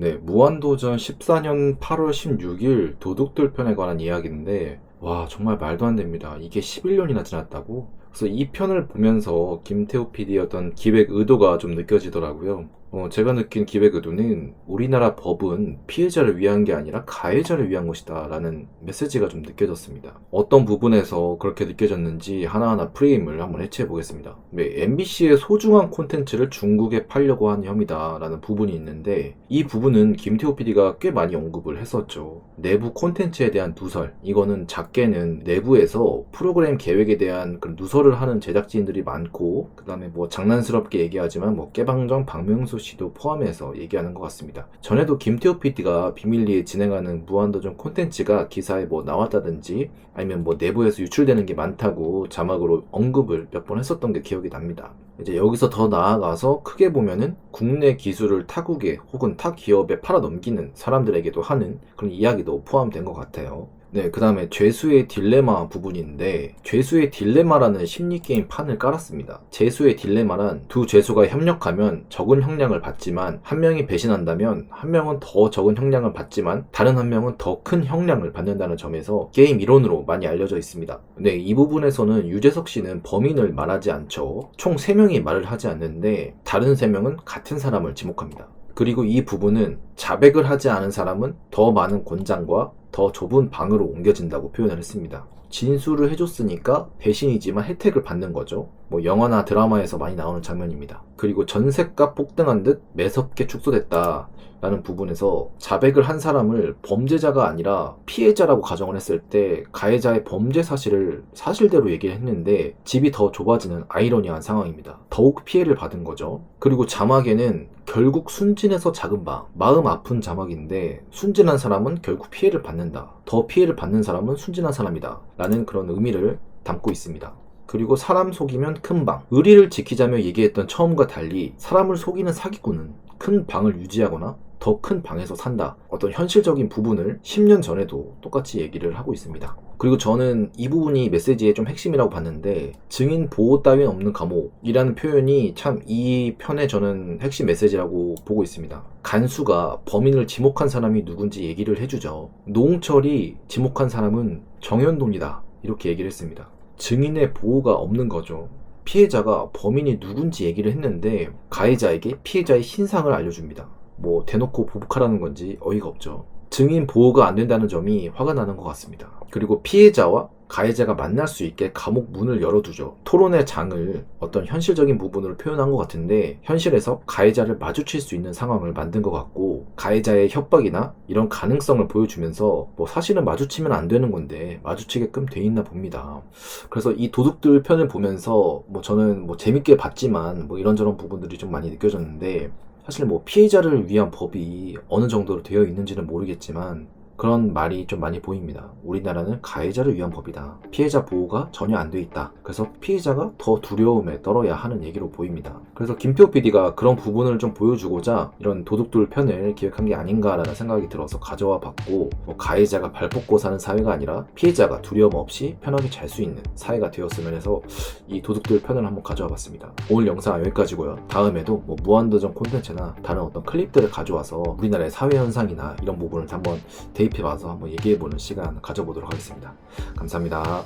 네, 무한도전 14년 8월 16일 도둑들 편에 관한 이야기인데, 와, 정말 말도 안 됩니다. 이게 11년이나 지났다고? 그래서 이 편을 보면서 김태호 PD의 어떤 기획 의도가 좀 느껴지더라고요. 어, 제가 느낀 기획 의도는 우리나라 법은 피해자를 위한 게 아니라 가해자를 위한 것이다 라는 메시지가 좀 느껴졌습니다. 어떤 부분에서 그렇게 느껴졌는지 하나하나 프레임을 한번 해체해 보겠습니다. 네, MBC의 소중한 콘텐츠를 중국에 팔려고 한 혐의다 라는 부분이 있는데 이 부분은 김태호 PD가 꽤 많이 언급을 했었죠. 내부 콘텐츠에 대한 누설, 이거는 작게는 내부에서 프로그램 계획에 대한 그런 누설을 하는 제작진들이 많고 그 다음에 뭐 장난스럽게 얘기하지만 뭐 깨방정 박명수 씨도 포함해서 얘기하는 것 같습니다. 전에도 김태호 PD가 비밀리에 진행하는 무한도전 콘텐츠가 기사에 뭐 나왔다든지 아니면 뭐 내부에서 유출되는 게 많다고 자막으로 언급을 몇 번 했었던 게 기억이 납니다. 이제 여기서 더 나아가서 크게 보면은 국내 기술을 타국에 혹은 타 기업에 팔아 넘기는 사람들에게도 하는 그런 이야기도 포함된 것 같아요. 네, 그 다음에 죄수의 딜레마 부분인데, 죄수의 딜레마라는 심리게임 판을 깔았습니다. 죄수의 딜레마란 두 죄수가 협력하면 적은 형량을 받지만, 한 명이 배신한다면, 한 명은 더 적은 형량을 받지만, 다른 한 명은 더 큰 형량을 받는다는 점에서 게임 이론으로 많이 알려져 있습니다. 네, 이 부분에서는 유재석 씨는 범인을 말하지 않죠. 총 3명이 말을 하지 않는데, 다른 3명은 같은 사람을 지목합니다. 그리고 이 부분은 자백을 하지 않은 사람은 더 많은 권장과 더 좁은 방으로 옮겨진다고 표현을 했습니다. 진술을 해줬으니까 배신이지만 혜택을 받는 거죠. 뭐 영화나 드라마에서 많이 나오는 장면입니다. 그리고 전세값 폭등한 듯 매섭게 축소됐다. 라는 부분에서 자백을 한 사람을 범죄자가 아니라 피해자라고 가정을 했을 때 가해자의 범죄 사실을 사실대로 얘기를 했는데 집이 더 좁아지는 아이러니한 상황입니다. 더욱 피해를 받은 거죠. 그리고 자막에는 결국 순진해서 작은 바, 마음 아픈 자막인데 순진한 사람은 결국 피해를 받는 다. 더 피해를 받는 사람은 순진한 사람이다. 라는 그런 의미를 담고 있습니다. 그리고 사람 속이면 큰 방. 의리를 지키자며 얘기했던 처음과 달리 사람을 속이는 사기꾼은 큰 방을 유지하거나 더 큰 방에서 산다. 어떤 현실적인 부분을 10년 전에도 똑같이 얘기를 하고 있습니다. 그리고 저는 이 부분이 메시지의 좀 핵심이라고 봤는데 증인 보호 따윈 없는 감옥이라는 표현이 참 이 편의 저는 핵심 메시지라고 보고 있습니다. 간수가 범인을 지목한 사람이 누군지 얘기를 해주죠. 노홍철이 지목한 사람은 정현돈이다. 이렇게 얘기를 했습니다. 증인의 보호가 없는 거죠. 피해자가 범인이 누군지 얘기를 했는데 가해자에게 피해자의 신상을 알려줍니다. 뭐 대놓고 보복하라는 건지 어이가 없죠. 증인 보호가 안 된다는 점이 화가 나는 것 같습니다. 그리고 피해자와 가해자가 만날 수 있게 감옥 문을 열어두죠. 토론의 장을 어떤 현실적인 부분으로 표현한 것 같은데 현실에서 가해자를 마주칠 수 있는 상황을 만든 것 같고 가해자의 협박이나 이런 가능성을 보여주면서 뭐 사실은 마주치면 안 되는 건데 마주치게끔 돼 있나 봅니다. 그래서 이 도둑들 편을 보면서 뭐 저는 뭐 재밌게 봤지만 뭐 이런저런 부분들이 좀 많이 느껴졌는데 사실 뭐 피해자를 위한 법이 어느 정도로 되어 있는지는 모르겠지만 그런 말이 좀 많이 보입니다. 우리나라는 가해자를 위한 법이다. 피해자 보호가 전혀 안 돼 있다. 그래서 피해자가 더 두려움에 떨어야 하는 얘기로 보입니다. 그래서 김태호 PD가 그런 부분을 좀 보여주고자 이런 도둑들 편을 기획한 게 아닌가라는 생각이 들어서 가져와 봤고 뭐 가해자가 발 뻗고 사는 사회가 아니라 피해자가 두려움 없이 편하게 잘 수 있는 사회가 되었으면 해서 이 도둑들 편을 한번 가져와 봤습니다. 오늘 영상 여기까지고요. 다음에도 뭐 무한도전 콘텐츠나 다른 어떤 클립들을 가져와서 우리나라의 사회 현상이나 이런 부분을 한번 대 입해 봐서 한번 얘기해 보는 시간 가져보도록 하겠습니다. 감사합니다.